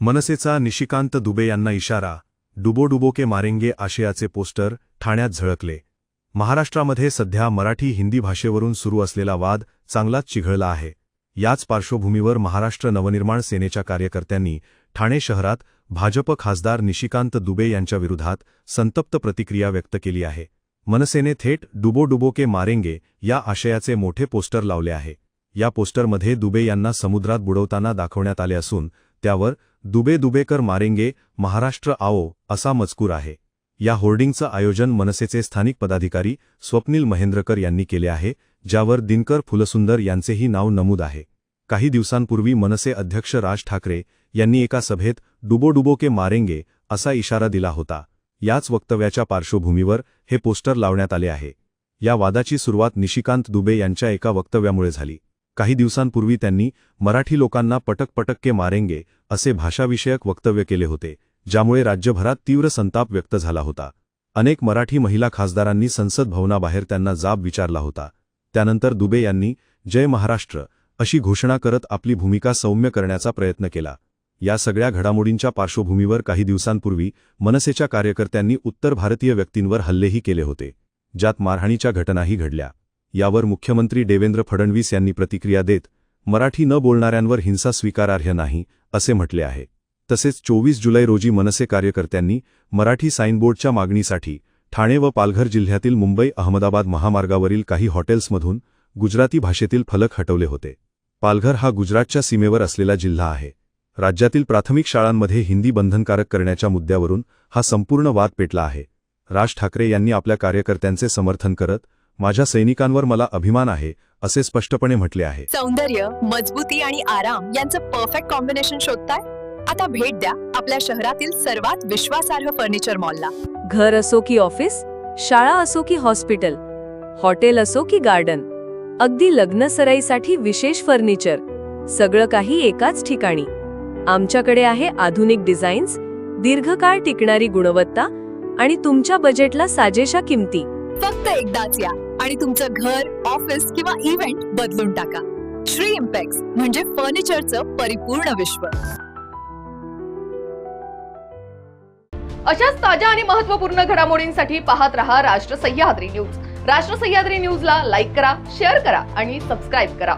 मनसेचा निशिकांत दुबे यांना इशारा डुबो डुबो के मारेंगे आशयाचे पोस्टर ठाण्यात झळकले. महाराष्ट्रामध्ये सध्या मराठी हिंदी भाषेवरून सुरू असलेला वाद चांगलाच चिघळला आहे. याच पार्श्वभूमीवर महाराष्ट्र नवनिर्माण सेनेच्या कार्यकर्त्यांनी ठाणे शहरात भाजप खासदार निशिकांत दुबे यांच्या विरोधात संतप्त प्रतिक्रिया व्यक्त केली आहे. मनसेने थेट डुबो डुबो के मारेंगे या आशयाचे मोठे पोस्टर लावले आहे. या पोस्टरमध्ये दुबे यांना समुद्रात बुडवताना दाखवण्यात आले असून त्यावर दुबे दुबेकर मारेंगे महाराष्ट्र आओ असा मजकूर आहे. या होर्डिंगचं आयोजन मनसेचे स्थानिक पदाधिकारी स्वप्नील महेंद्रकर यांनी केले आहे ज्यावर दिनकर फुलसुंदर यांचेही नाव नमूद आहे. काही दिवसांपूर्वी मनसे अध्यक्ष राज ठाकरे यांनी एका सभेत डुबोडुबो के मारेंगे असा इशारा दिला होता. याच वक्तव्याच्या पार्श्वभूमीवर हे पोस्टर लावण्यात आले आहे. या वादाची सुरुवात निशिकांत दुबे यांच्या एका वक्तव्यामुळे झाली. काही दिवसांपूर्वी त्यांनी मराठी लोकांना पटक पटक के मारेंगे असे भाषाविषयक वक्तव्य केले होते ज्यामुळे राज्यभरात तीव्र संताप व्यक्त झाला होता. अनेक मराठी महिला खासदारांनी संसद भवनाबाहेर त्यांना जाब विचारला होता. त्यानंतर दुबे यांनी जय महाराष्ट्र अशी घोषणा करत आपली भूमिका सौम्य करण्याचा प्रयत्न केला. या सगळ्या घडामोडींच्या पार्श्वभूमीवर काही दिवसांपूर्वी मनसेच्या कार्यकर्त्यांनी उत्तर भारतीय व्यक्तींवर हल्लेही केले होते ज्यात मारहाणीच्या घटनाही घडल्या. यावर मुख्यमंत्री देवेंद्र फडणवीस यांनी प्रतिक्रिया देत मराठी न बोलणाऱ्यांवर हिंसा स्वीकारार्ह नाही असे म्हटले आहे. तसेच चोवीस जुलै रोजी मनसे कार्यकर्त्यांनी मराठी साईनबोर्डच्या मागणीसाठी ठाणे व पालघर जिल्ह्यातील मुंबई अहमदाबाद महामार्गावरील काही हॉटेल्समधून गुजराती भाषेतील फलक हटवले होते. पालघर हा गुजरातच्या सीमेवर असलेला जिल्हा आहे. राज्यातील प्राथमिक शाळांमध्ये हिंदी बंधनकारक करण्याच्या मुद्द्यावरून हा संपूर्ण वाद पेटला आहे. राज ठाकरे यांनी आपल्या कार्यकर्त्यांचे समर्थन करत माझ्या सैनिकांवर मला अभिमान आहे असे स्पष्टपणे म्हटले आहे. सौंदर्य मजबूती आणि आराम यांचं परफेक्ट कॉम्बिनेशन शोधताय? आता भेट द्या आपल्या शहरातील सर्वात विश्वासार्ह फर्निचर मॉलला घर असो की ऑफिस शाळा असो की हॉस्पिटल हॉटेल असो की गार्डन अगदी लग्न सराईसाठी विशेष फर्निचर सगळं काही एकाच ठिकाणी. आमच्याकडे आहे आधुनिक डिझाईन्स दीर्घकाळ टिकणारी गुणवत्ता आणि तुमच्या बजेटला साजेशा किमती. फक्त एकदाच या आणि तुमचं घर ऑफिस किंवा इव्हेंट बदलून टाका. श्री इम्पॅक्स म्हणजे फर्निचरचं परिपूर्ण विश्व. अशाच ताज्या आणि महत्त्वपूर्ण घडामोडींसाठी पाहत रहा राष्ट्र सह्याद्री न्यूज. राष्ट्र सह्याद्री न्यूजला लाईक करा शेअर करा आणि सबस्क्राईब करा.